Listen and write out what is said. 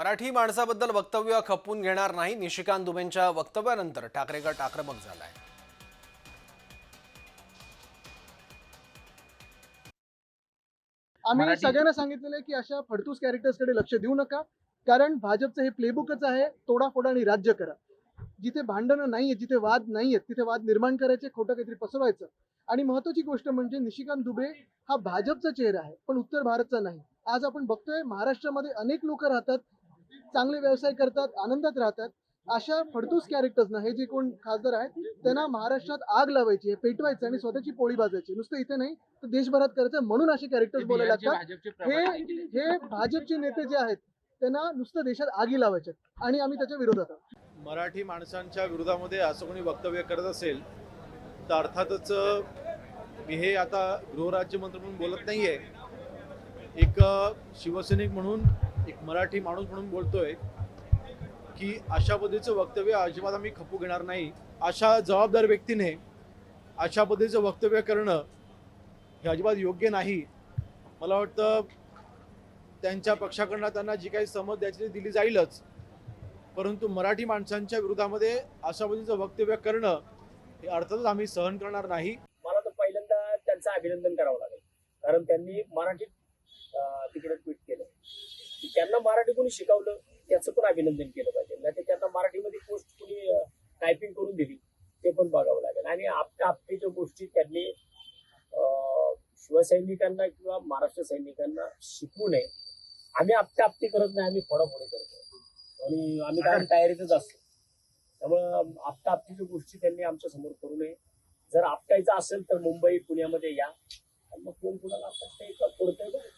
मराठी माणसाबद्दल वक्तव्य खपवून घेणार नाही निशिकांत दुबेंच्या वक्तव्यानंतर. ठाकरे गट आक्रमक झालाय. आम्ही सगळ्यांना सांगितलेलं आहे की अशा फडतूस कॅरेक्टर्सकडे लक्ष देऊ नका कारण भाजपचं हे प्लेबुकच आहे तोडाफोड आणि राज्य करा. जिथे भांडणं नाहीये जिथे वाद नाहीयेत तिथे वाद निर्माण करायचे खोटं काहीतरी पसरवायचं. आणि महत्वाची गोष्ट म्हणजे निशिकांत दुबे हा भाजपचा चेहरा आहे पण उत्तर भारतचा नाही. आज आपण बघतोय महाराष्ट्रामध्ये अनेक लोक राहतात चांगले व्यवसाय करतात आनंदात राहतात. अशा फडतूस कॅरेक्टर्सना हे जे कोण खासदार आहेत त्यांना महाराष्ट्रात आग लावायची आहे पेटवायचं आणि स्वतःची पोळी भाजायची. नुसतं इथे नाही तर देशभरात करायचं म्हणून असे कॅरेक्टर्स बोलायला लागतात. भाजपचे हे हे भाजपचे नेते जे आहेत त्यांना नुसतं देशात आगी लावायचे आणि आम्ही त्याच्या विरोधात आहोत. मराठी माणसांच्या विरोधामध्ये असं कोणी वक्तव्य करत असेल तर अर्थातच मी हे आता गृहराज्यमंत्री म्हणून बोलत नाही आहे एक शिवसैनिक म्हणून एक मराठी माणूस म्हणून बोलतोय की अशा पद्धतीचं वक्तव्य अजिबात आम्ही खपू घेणार नाही. अशा जबाबदार व्यक्तीने अशा पद्धतीचं वक्तव्य करणं हे अजिबात योग्य नाही. मला वाटतं त्यांच्या पक्षाकडनं त्यांना जी काही समज द्यायची ती दिली जाईलच. परंतु मराठी माणसांच्या विरोधामध्ये अशा पद्धतीचं वक्तव्य करणं हे अर्थातच आम्ही सहन करणार नाही. मला तर पहिल्यांदा त्यांचं अभिनंदन करावं लागेल. कारण त्यांनी मराठीत तिकडे ट्विट केलं. त्यांना मराठी कोणी शिकवलं त्याचं पण अभिनंदन केलं पाहिजे. नाही त्यांना मराठीमध्ये पोस्ट कोणी टायपिंग करून दिली ते पण बघावं लागेल. आणि आपल्या आपटीच्या गोष्टी त्यांनी शिवसैनिकांना किंवा महाराष्ट्र सैनिकांना शिकवू नये. आम्ही आपल्या आपटी करत नाही आम्ही फोडाफोडी करतो. आणि आम्ही काय तयारीतच असतो. त्यामुळं आपल्या आपटीच्या गोष्टी त्यांनी आमच्यासमोर करू नये. जर आपटायचं असेल तर मुंबई पुण्यामध्ये या. मग कोण कुणाला आपटतंय का फोडतंय बघू.